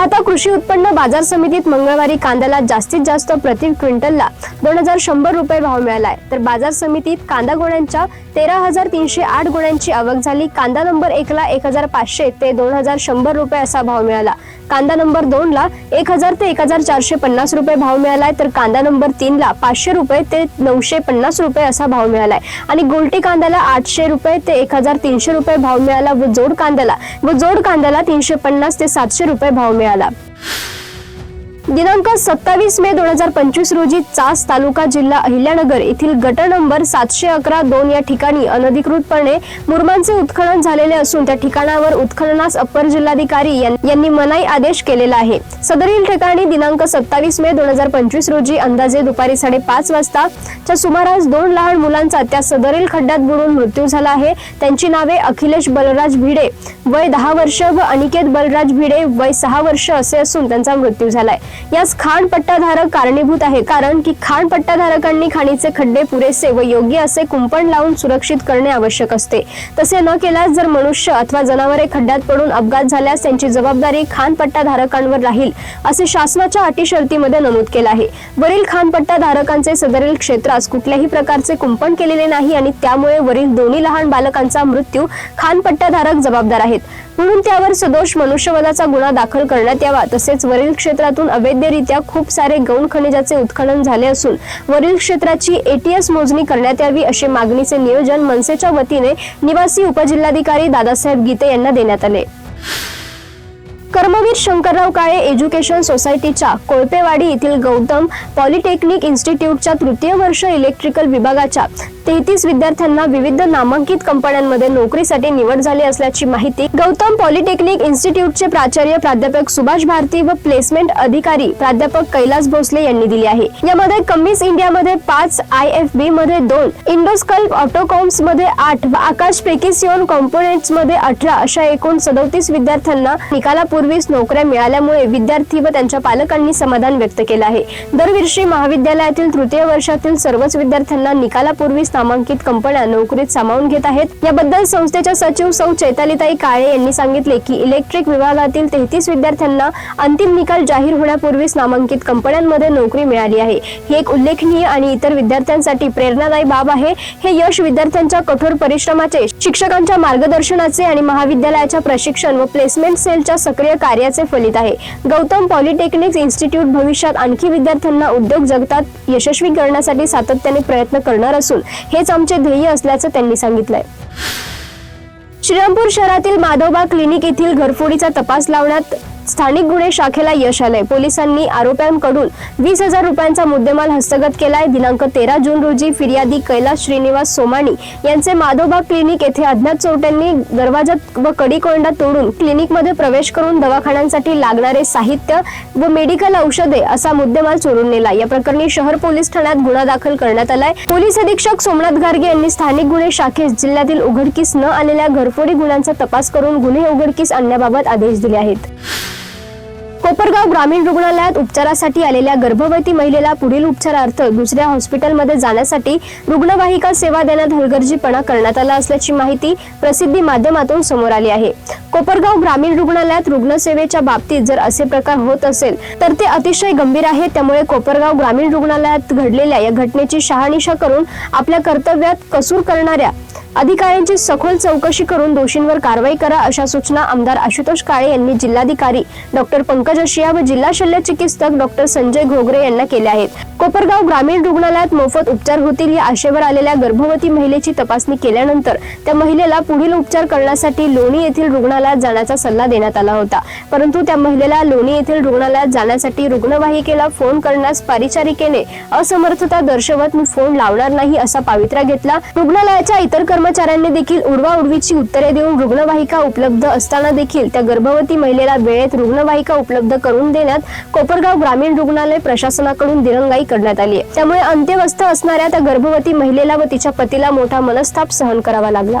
पाहता कृषी उत्पन्न बाजार समितीत मंगळवारी कांद्याला जास्तीत जास्त प्रति क्विंटलला दोन हजार शंभर रुपये भाव मिळालाय. तर बाजार समितीत कांदा गोण्यांच्या तेरा हजार तीनशे आठ गोण्यांची आवक झाली. कांदा नंबर एकला एक हजार पाचशे ते दोन हजार शंभर रुपये असा भाव मिळाला. कांदा नंबर दोन ला एक हजार ते एक हजार चारशे पन्नास रुपये भाव मिळालाय. तर कांदा नंबर तीन ला पाचशे रुपये ते नऊशे पन्नास रुपये असा भाव मिळालाय. आणि गोलटी कांद्याला आठशे रुपये ते एक हजार तीनशे रुपये भाव मिळाला. व जोड कांद्याला व जोड कांद्याला तीनशे पन्नास ते सातशे रुपये भाव मिळाला. ያላ दिनांक सत्तावीस मे दोन हजार पंचवीस रोजी चास तालुका जिल्हा अहिल्यानगर येथील गट नंबर सातशे अकरा दोन या ठिकाणी अनधिकृतपणे मुरमांचे उत्खनन झालेले असून त्या ठिकाणावर उत्खननास अप्पर जिल्हाधिकारी यांनी मनाई आदेश केलेला आहे. सदरील ठिकाणी दिनांक सत्तावीस मे दोन हजार पंचवीस रोजी अंदाजे दुपारी साडेपाच वाजता च्या सुमारास दोन लहान मुलांचा त्या सदरील खड्ड्यात बुडून मृत्यू झाला आहे. त्यांची नावे अखिलेश बलराज भिडे. वय दहा वर्ष व अनिकेत बलराज भिडे वय सहा वर्ष असे असून त्यांचा मृत्यू झालाय. यास खाण पट्टाधारक कारणीभूत आहे. कारण की खाण पट्टाधारकांनी खाणीचे खड्डे पुरेसे व योग्य असे कुंपण लावून सुरक्षित करणे आवश्यक असते. तसे न केल्यास जर मनुष्य अथवा जनावरे खड्ड्यात पडून अपघात झाल्यास त्यांची जबाबदारी खाण पट्टाधारकांवर राहील असे शासनाच्या अटी शर्तीमध्ये नमूद केलं आहे. वरील खानपट्टाधारकांचे सदरील क्षेत्रास कुठल्याही प्रकारचे कुंपण केलेले नाही आणि त्यामुळे वरील दोन्ही लहान बालकांचा मृत्यू खानपट्टाधारक जबाबदार आहेत. म्हणून त्यावर सदोष मनुष्यवधाचा गुन्हा दाखल करण्यात यावा. तसेच वरील क्षेत्रातून अवैधरित्या खूप सारे गौण खनिजाचे उत्खनन झाले असून वरील क्षेत्राची एटीएस मोजणी करण्यात यावी असे मागणीचे नियोजन मनसेच्या वतीने निवासी उपजिल्हाधिकारी दादासाहेब गीते यांना देण्यात आले. कर्मवीर शंकरराव काळे एज्युकेशन सोसायटीच्या कोळपेवाडी येथील गौतम पॉलिटेक्निक इन्स्टिट्यूटच्या तृतीय वर्ष इलेक्ट्रिकल विभागाच्या तेहतीस विद्यार्थ्यांना विविध नामांकित कंपन्यांमध्ये नोकरीसाठी निवड झाली असल्याची माहिती गौतम पॉलिटेक्निक इन्स्टिट्यूटचे प्राचार्य प्राध्यापक सुभाष भारती व प्लेसमेंट अधिकारी प्राध्यापक कैलास भोसले यांनी दिली आहे. यामध्ये कमीज इंडियामध्ये पाच आय एफ बी मध्ये दोन इंडोस्कल्प ऑटोकॉम्समध्ये आठ व आकाश पेकिसिओन कॉम्पोनेंट्समध्ये अठरा अशा एकूण सदोतीस विद्यार्थ्यांना निकालापूर्वीच नोकऱ्या मिळाल्यामुळे विद्यार्थी व त्यांच्या पालकांनी समाधान व्यक्त केलं आहे. दरवर्षी महाविद्यालयातील तृतीय वर्षातील सर्वच विद्यार्थ्यांना निकालापूर्वीच नामांकित कंपन्या नोकरीत सामावून घेत आहेत. याबद्दल संस्थेच्या सचिव सौ चैतालीताई काळे यांनी सांगितले की इलेक्ट्रिक विभागातील तेहतीस विद्यार्थ्यांना अंतिम निकाल जाहीर होण्यापूर्वीच नामांकित कंपन्यांमध्ये नोकरी मिळाली आहे. ही एक उल्लेखनीय आणि इतर विद्यार्थ्यांसाठी प्रेरणादायी बाब आहे. हे यश विद्यार्थ्यांच्या कठोर परिश्रमाचे शिक्षकांच्या मार्गदर्शनाचे आणि महाविद्यालयाच्या प्रशिक्षण व प्लेसमेंट सेलच्या सक्रिय कार्याचे फलित आहे. गौतम पॉलिटेक्निक इन्स्टिट्यूट भविष्यात आणखी विद्यार्थ्यांना उद्योग जगतात यशस्वी करण्यासाठी सातत्याने प्रयत्न करणार असून हेच आमचे ध्येय असल्याचं त्यांनी सांगितलंय. श्रीरामपूर शहरातील माधवबाग क्लिनिक येथील घरफोडीचा तपास लावण्यात स्थानिक गुन्हे शाखेला यश आलंय. पोलिसांनी आरोप्यांकडून वीस हजार रुपयांचा मुद्देमाल हस्तगत केलाय. दिनांक तेरा जून रोजी फिर्यादी कैलास श्रीनिवास सोमाणी यांचे माधोबा क्लिनिक येथे अज्ञात चोरट्यांनी दरवाजा व कडी कोंडा तोडून क्लिनिकमध्ये प्रवेश करून दवाखान्यांसाठी लागणारे साहित्य व मेडिकल औषधे असा मुद्देमाल चोरून नेला या प्रकरणी शहर पोलीस ठाण्यात गुन्हा दाखल करण्यात आलाय. पोलीस अधीक्षक सोमनाथ गार्गे यांनी स्थानिक गुन्हे शाखेस जिल्ह्यातील उघडकीस न आलेल्या घरफोडी गुन्ह्यांचा तपास करून गुन्हे उघडकीस आणण्याबाबत आदेश दिले आहेत. कोपरगाव ग्रामीण रुग्णालयात उपचारासाठी आलेल्या गर्भवती महिलेला पुढील उपचारार्थ दुसऱ्या हॉस्पिटलमध्ये जाण्यासाठी रुग्णवाहिका सेवा देण्यात हलगर्जीपणा करण्यात आला असल्याची माहिती प्रसिद्धी माध्यमातून समोर आली आहे. कोपरगाव ग्रामीण रुग्णालयात रुग्णसेवेच्या बाबतीत जर असे प्रकार होत असेल तर ते अतिशय गंभीर आहे. त्यामुळे कोपरगाव ग्रामीण रुग्णालयात घडलेल्या या घटनेची शहानिशा करून आपल्या कर्तव्यात कसूर करणाऱ्या अधिकाऱ्यांची सखोल चौकशी करून दोषींवर कारवाई करा अशा सूचना आमदार आशुतोष काळे यांनी जिल्हाधिकारी डॉक्टर पंकज अशिया व जिल्हा शल्य चिकित्सक डॉक्टर संजय घोगरे यांना केल्या आहेत. कोपरगाव ग्रामीण रुग्णालयात मोफत उपचार होतील या आशेवर आलेल्या गर्भवती महिलेची तपासणी केल्यानंतर त्या महिलेला पुढील उपचार करण्यासाठी लोणी येथील रुग्णालयात जाण्याचा सल्ला देण्यात आला होता. परंतु त्या महिलेला लोणी येथील रुग्णालयात जाण्यासाठी रुग्णवाहिकेला फोन करण्यास परिचारिकेने असमर्थता दर्शवत मी फोन लावणार नाही असा पावित्रा घेतला. रुग्णालयाच्या इतर कर्मचाऱ्यांनी देखील उडवाउडवीची उत्तरे देऊन रुग्णवाहिका उपलब्ध असताना देखील त्या गर्भवती महिलेला वेळेत रुग्णवाहिका उपलब्ध उपलब्ध करून देण्यात कोपरगाव ग्रामीण रुग्णालय प्रशासनाकडून दिरंगाई करण्यात आली आहे. त्यामुळे अंत्यवस्थ असणाऱ्या त्या गर्भवती महिलेला व तिच्या पतीला मोठा मनस्ताप सहन करावा लागला.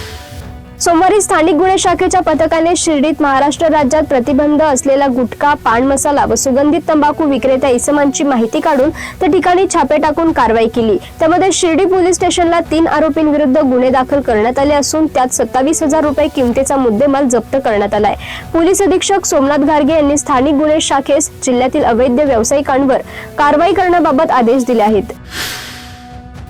सोमवारी स्थानिक गुन्हे शाखेच्या पथकाने शिर्डीत महाराष्ट्र राज्यात प्रतिबंध असलेला गुटखा पान मसाला व सुगंधित तंबाखू विक्रेत्या इसमांची माहिती काढून त्या ठिकाणी छापे टाकून कारवाई केली. त्यामध्ये शिर्डी पोलीस स्टेशनला तीन आरोपींविरुद्ध गुन्हे दाखल करण्यात आले असून त्यात सत्तावीस हजार रुपये किमतीचा मुद्देमाल जप्त करण्यात आलाय. पोलीस अधीक्षक सोमनाथ गार्गे यांनी स्थानिक गुन्हे शाखेस जिल्ह्यातील अवैध व्यावसायिकांवर कारवाई करण्याबाबत आदेश दिले आहेत.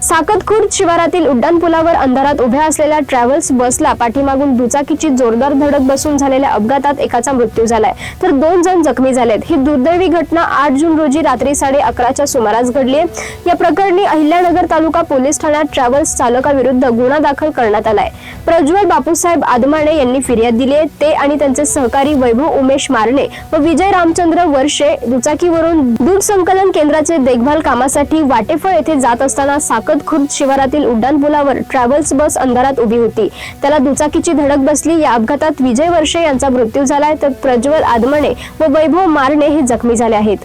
साकतखुर्द शिवारातील उड्डाणपुलावर अंधारात उभ्या असलेल्या ट्रॅव्हल्स बसला पाठीमागून दुचाकीची जोरदार धडक बसून झालेल्या अपघातात एकाचा मृत्यू झालाय. तर दोन जण जखमी झालेत. ही दुर्दैवी घटना आठ जून रोजी रात्री साडे अकराच्या सुमारास घडली आहे. या प्रकरणी अहिल्यानगर तालुका पोलीस ठाण्यात ट्रॅव्हल्स चालकाविरुद्ध गुन्हा दाखल करण्यात आलाय. प्रज्वल बापूसाहेब आदमाणे यांनी फिर्याद दिली आहे. ते आणि त्यांचे सहकारी वैभव उमेश मारणे व विजय रामचंद्र वर्षे दुचाकीवरून दूध संकलन केंद्राचे देखभाल कामासाठी वाटेफळ येथे जात असताना साकत खुर्द शिवारातील उड्डाणपुलावर ट्रॅव्हल्स बस अंधारात उभी होती. त्याला दुचाकीची धडक बसली. या अपघातात विजय वर्षे यांचा मृत्यू झालाय. तर प्रज्वल आदमणे व वैभव मारणे हे जखमी झाले आहेत.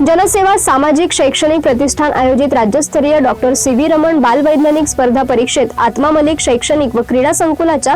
जनसेवा सामाजिक शैक्षणिक प्रतिष्ठान आयोजित राज्यस्तरीय डॉक्टर सी व्ही रमण बालवैज्ञानिक स्पर्धा परीक्षेत आत्मा मलिक शैक्षणिक व क्रीडा संकुलाच्या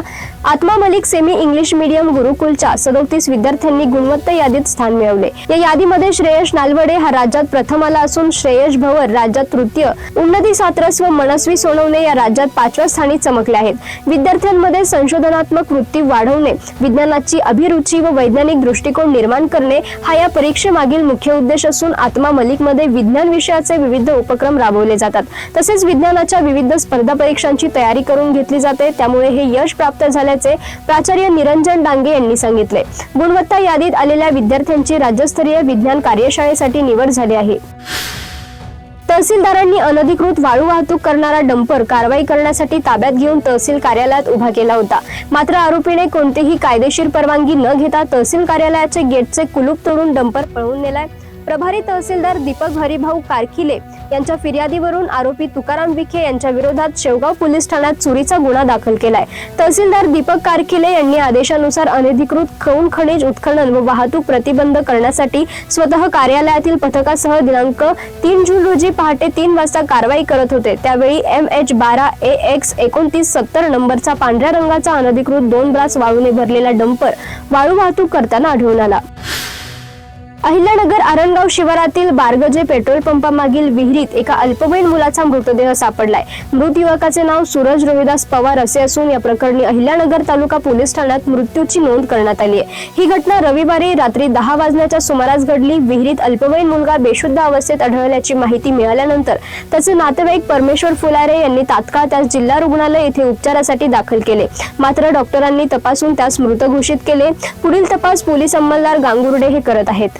Atma Malik semi English medium गुरुकुलच्या सदोतीस विद्यार्थ्यांनी गुणवत्ता यादीत स्थान मिळवले. या यादीमध्ये श्रेयश नालवडे हा राज्यात प्रथम आला असून श्रेयश भवर राज्यात तृतीय उन्नती सात्रस व मनस्वी सोनवणे या राज्यात पाचव्या स्थानी चमकले आहेत. विद्यार्थ्यांमध्ये संशोधनात्मक वृत्ती वाढवणे विज्ञानाची अभिरुची व वैज्ञानिक दृष्टिकोन निर्माण करणे हा या परीक्षेमागील मुख्य उद्देश असून आत्मा मलिकमध्ये विज्ञान विषयाचे विविध उपक्रम राबवले जातात. तसेच विज्ञानाच्या विविध स्पर्धा परीक्षांची तयारी करून घेतली जाते. त्यामुळे हे यश प्राप्त झाल्याचे प्राचार्य निरंजन डांगे यांनी सांगितले. गुणवत्ता यादीत आलेल्या विद्यार्थ्यांची राज्यस्तरीय विज्ञान कार्यशाळेसाठी निवड झाली आहे. तहसीलदारांनी अनधिकृत वाळू वाहतूक करणारा डंपर कारवाई करण्यासाठी ताब्यात घेऊन तहसील कार्यालयात उभा केला होता. मात्र आरोपीने कोणतीही कायदेशीर परवानगी न घेता तहसील कार्यालयाचे गेटचे कुलूप तोडून डंपर पळवून नेलाय. प्रभारी तहसीलदार दीपक हरिभाऊ कारखिले यांच्या फिर्यादीवरून आरोपी तुकाराम विखे यांच्या विरोधात शेवगाव पोलीस ठाण्यात चोरीचा गुन्हा दाखल केलाय. तहसीलदार दीपक कारखिले यांनी आदेशानुसार अनधिकृत खऊन खनिज उत्खनन व वाहतूक प्रतिबंध करण्यासाठी स्वतः कार्यालयातील पथकासह दिनांक तीन जून रोजी पहाटे तीन वाजता कारवाई करत होते. त्यावेळी एम एच बारा ए एक्स एकोणतीस सत्तर नंबरचा पांढऱ्या रंगाचा अनधिकृत दोन ब्रास वाळूने भरलेला डंपर वाळू वाहतूक करताना आढळून आला. अहिल्यानगर आरणगाव शिवारातील बारगजे पेट्रोल पंपामागील विहिरीत एका अल्पवयीन मुलाचा मृतदेह सापडलाय. मृत युवकाचे नाव सूरज रोहिदास पवार असे असून या प्रकरणी अहिल्यानगर तालुका पोलीस ठाण्यात मृत्यूची नोंद करण्यात आली आहे. ही घटना रविवारी रात्री दहा वाजण्याच्या सुमारास घडली. विहिरीत अल्पवयीन मुलगा बेशुद्ध अवस्थेत आढळल्याची माहिती मिळाल्यानंतर त्याचे नातेवाईक परमेश्वर फुलारे यांनी तात्काळ त्यास जिल्हा रुग्णालय येथे उपचारासाठी दाखल केले. मात्र डॉक्टरांनी तपासून त्यास मृत घोषित केले. पुढील तपास पोलीस अंमलदार गांगुर्डे हे करत आहेत.